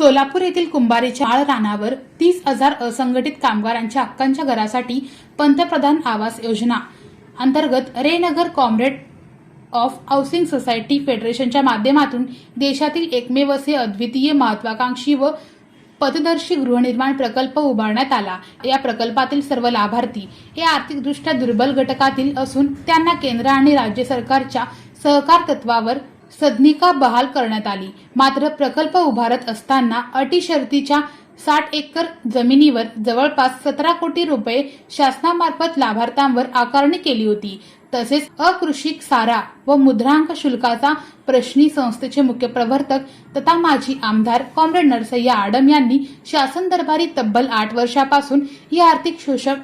सोलापूर येथील कुंभारीच्या आळ रानावर तीस हजार असंघटित कामगारांच्या हक्कांच्या घरासाठी पंतप्रधान आवास योजना अंतर्गत Raynagar comrade of housing society फेडरेशनच्या माध्यमातून देशातील एकमेव असे अद्वितीय महत्वाकांक्षी व पथदर्शी गृहनिर्माण प्रकल्प उभारण्यात आला. या प्रकल्पातील सर्व लाभार्थी हे आर्थिकदृष्ट्या दुर्बल घटकातील असून त्यांना केंद्र आणि राज्य सरकारच्या सहकार तत्वावर सदनिका बहाल करण्यात आली. मात्र प्रकल्प उभारत असताना अटी शर्तीच्या साठ एकर जमिनीवर जवळपास सतरा कोटी रुपये शासनामार्फत लाभार्थ्यांवर आकारणी केली होती. तसेच अकृषिक सारा व मुद्रांक शुल्काचा प्रश्नी संस्थेचे मुख्य प्रवर्तक तथा माजी आमदार कॉम्रेड नरसय्या आडम यांनी शासन दरबारी तब्बल आठ वर्षापासून ही आर्थिक शोषक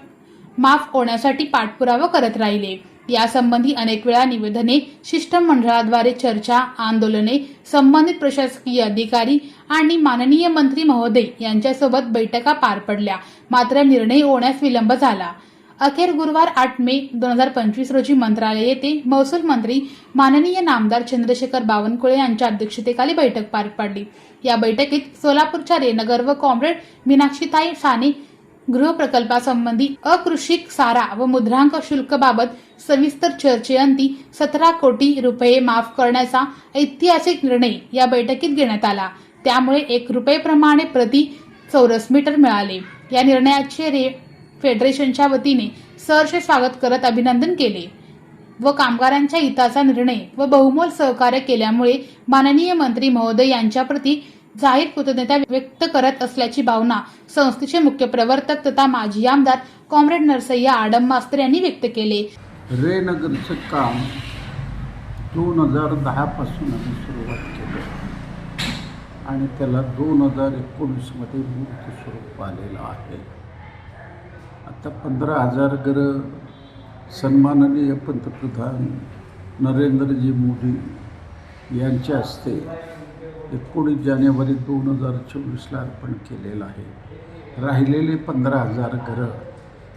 माफ होण्यासाठी पाठपुरावा करत राहिले. यासंबंधी अनेक वेळा निवेदने शिष्टमंडळाद्वारे चर्चा आंदोलने संबंधित प्रशासकीय अधिकारी आणि माननीय मंत्री महोदय यांच्यासोबत बैठका पार पडल्या. मात्र निर्णय होण्यास विलंब झाला. अखेर गुरुवार आठ मे दोन हजार पंचवीस रोजी मंत्रालय येथे महसूल मंत्री माननीय नामदार चंद्रशेखर बावनकुळे यांच्या अध्यक्षतेखाली बैठक पार पडली. या बैठकीत सोलापूरच्या रेनगर व कॉम्रेड मीनाक्षीताई साने गृहप्रकल्पासंबंधी अकृषिक सारा व मुद्रांक शुल्कबाबत सविस्तर चर्चेअंती सतरा कोटी रुपये माफ करण्याचा ऐतिहासिक निर्णय या बैठकीत घेण्यात आला. त्यामुळे एक रुपये प्रति चौरस मीटर मिळाले. या निर्णयाचे रे फेडरेशनच्या वतीने सहर्ष स्वागत करत अभिनंदन केले व कामगारांच्या हिताचा निर्णय व बहुमोल सहकार्य केल्यामुळे माननीय मंत्री महोदय यांच्याप्रती जाहीर कृतज्ञता व्यक्त करत असल्याची भावना संस्थेचे मुख्य प्रवर्तक तथा माजी आमदार कॉम्रेड नरसय्या आडम मास्तर यांनी व्यक्त केले. रेनगरचं काम दोन हजार दहापासून आम्ही सुरुवात केलं. आणि त्याला दोन हजार एकोणीसमध्ये मूर्त स्वरूप आलेलं आहे. आता पंधरा हजार घरं सन्माननीय पंतप्रधान नरेंद्रजी मोदी यांच्या हस्ते एकोणीस जानेवारी दोन हजार चोवीसला अर्पण केलेलं आहे. राहिलेले पंधरा हजार घरं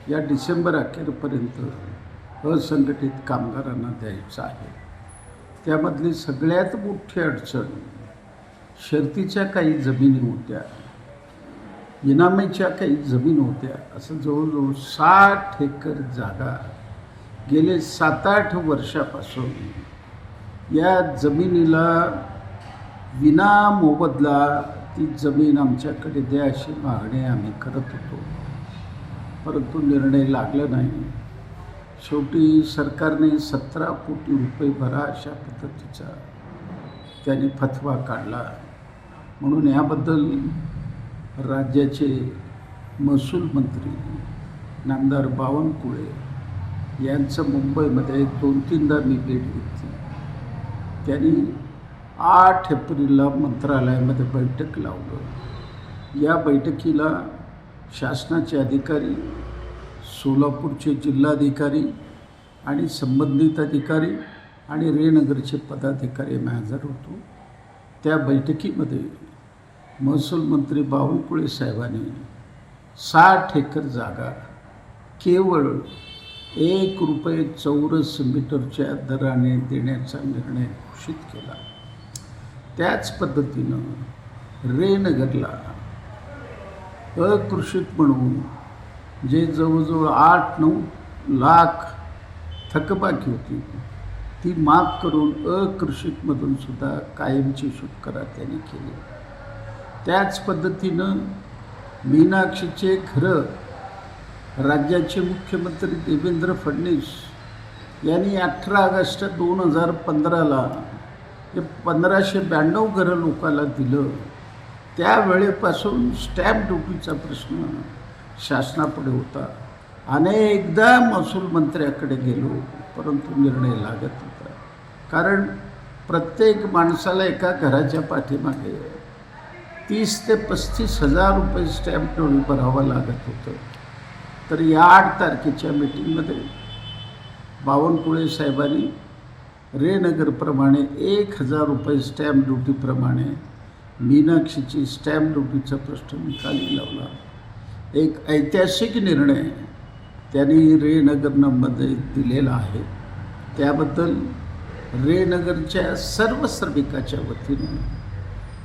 या डिसेंबर अखेरपर्यंत असंघटित कामगारांना द्यायचं आहे. त्यामधली सगळ्यात मोठी अडचण शर्तीच्या काही जमिनी होत्या इनामीच्या काही जमीन होत्या. असं जवळजवळ साठ एकर जागा गेले सात आठ वर्षापासून या जमिनीला विना मोबदला ती जमीन आमच्याकडे द्या अशी मागणी आम्ही करत होतो. परंतु निर्णय लागला नाही. शेवटी सरकारने सतरा कोटी रुपये भरा अशा पद्धतीचा त्याने फतवा काढला. म्हणून याबद्दल राज्याचे महसूल मंत्री नामदार बावनकुळे यांचं मुंबईमध्ये दोन तीनदा मी भेट घेतली. त्यांनी आठ एप्रिलला मंत्रालयामध्ये बैठक लावलं. या बैठकीला शासनाचे अधिकारी सोलापूरचे जिल्हाधिकारी आणि संबंधित अधिकारी आणि रेनगरचे पदाधिकारी आम्ही हजर होतो. त्या बैठकीमध्ये महसूल मंत्री बावनकुळे साहेबांनी साठ एकर जागा केवळ एक रुपये चौरस मीटरच्या दराने देण्याचा निर्णय घोषित केला. त्याच पद्धतीनं रेनगरला अकृषित म्हणून जे जवळजवळ आठ नऊ लाख थकबाकी होती ती माफ करून अकृषितमधून सुद्धा कायमची सुटकरा त्यांनी केली. त्याच पद्धतीनं मीनाक्षीचे घरं राज्याचे मुख्यमंत्री देवेंद्र फडणवीस यांनी अठरा ऑगस्ट दोन हजार पंधराला हे पंधराशे ब्याण्णव घरं लोकाला दिलं त्यावेळेपासून स्टॅम्प ड्युटीचा प्रश्न शासनापुढे होता. अनेकदा महसूल मंत्र्याकडे गेलो परंतु निर्णय लागत होता कारण प्रत्येक माणसाला एका घराच्या पाठीमागे तीस ते पस्तीस हजार रुपये स्टॅम्प ड्युटी भरावं लागत होतं. तर या आठ तारखेच्या मिटिंगमध्ये बावनकुळे साहेबांनी रेनगरप्रमाणे एक हजार रुपये स्टॅम्प ड्युटीप्रमाणे मीनाक्षीची स्टॅम्प ड्युटीचा प्रश्न निकाली लावला. एक ऐतिहासिक निर्णय त्यांनी रेनगरमध्ये दिलेला आहे. त्याबद्दल रेनगरच्या सर्व श्रमिकाच्या वतीनं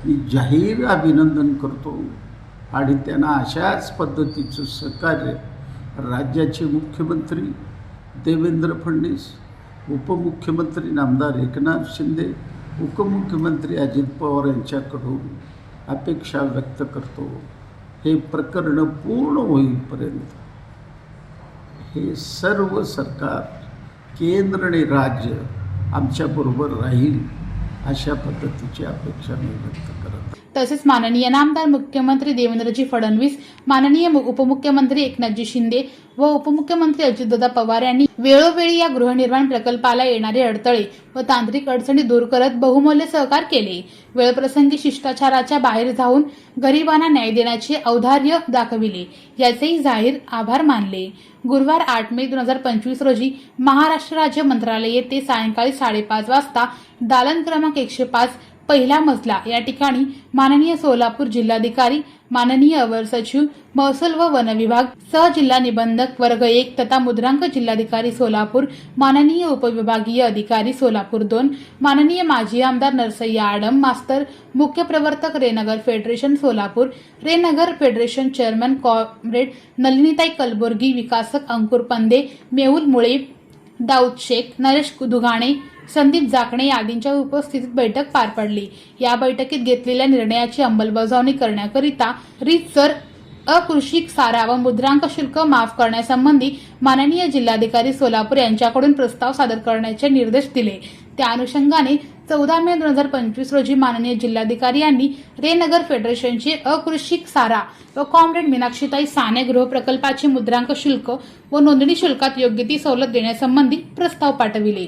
मी जाहीर अभिनंदन करतो आणि त्यांना अशाच पद्धतीचं सहकार्य राज्याचे मुख्यमंत्री देवेंद्र फडणवीस उपमुख्यमंत्री नामदार एकनाथ शिंदे उपमुख्यमंत्री अजित पवार यांच्याकडून अपेक्षा व्यक्त करतो हे प्रकरण पूर्ण होईपर्यंत हे सर्व सरकार केंद्र आणि राज्य आमच्याबरोबर राहील अशा पद्धतीची अपेक्षा मी व्यक्त करत आहे. तसेच माननीय नामदार मुख्यमंत्री देवेंद्रजी फडणवीस माननीय उपमुख्यमंत्री एकनाथजी शिंदे व उपमुख्यमंत्री अजितदादा पवार यांनी वेळोवेळी या गृहनिर्माण प्रकल्पाला येणारे अडथळे व तांत्रिक अडचणी दूर करत बहुमूल्य सहकार केले. वेळप्रसंगी शिष्टाचाराच्या बाहेर जाऊन गरिबांना न्याय देण्याचे औदार्य दाखविले. याचेही जाहीर आभार मानले. गुरुवार आठ मे दोन हजार पंचवीस रोजी महाराष्ट्र राज्य मंत्रालय येथे सायंकाळी साडेपाच वाजता दालन क्रमांक एकशे पाच पहिला मजला. या ठिकाणी माननीय सोलापूर जिल्हाधिकारी माननीय अवर सचिव महसूल व वन विभाग सह जिल्हा निबंधक वर्ग एक तथा मुद्रांक जिल्हाधिकारी सोलापूर माननीय उपविभागीय अधिकारी सोलापूर दोन माननीय माजी आमदार नरसय्या आडम मास्तर मुख्य प्रवर्तक Raynagar federation Solapur Raynagar federation chairman comrade Nalinitai Kalburgi विकासक अंकुर पंदे मेहुल मुळे दाऊद शेख नरेश दुगाणे संदीप जाकणे आदींच्या उपस्थितीत बैठक पार पडली. या बैठकीत घेतलेल्या निर्णयाची अंमलबजावणी करण्याकरिता रीतसर अकृषिक सारा व मुद्रांक शुल्क माफ करण्यासंबंधी माननीय जिल्हाधिकारी सोलापूर यांच्याकडून प्रस्ताव सादर करण्याचे निर्देश दिले. त्या अनुषंगाने चौदा मे दोन हजार पंचवीस रोजी माननीय जिल्हाधिकारी यांनी रेनगर फेडरेशनचे अकृषिक सारा व कॉम्रेड मीनाक्षीताई साने गृहप्रकल्पाचे मुद्रांक शुल्क व नोंदणी शुल्कात योग्य ती सवलत देण्यासंबंधी प्रस्ताव पाठविले.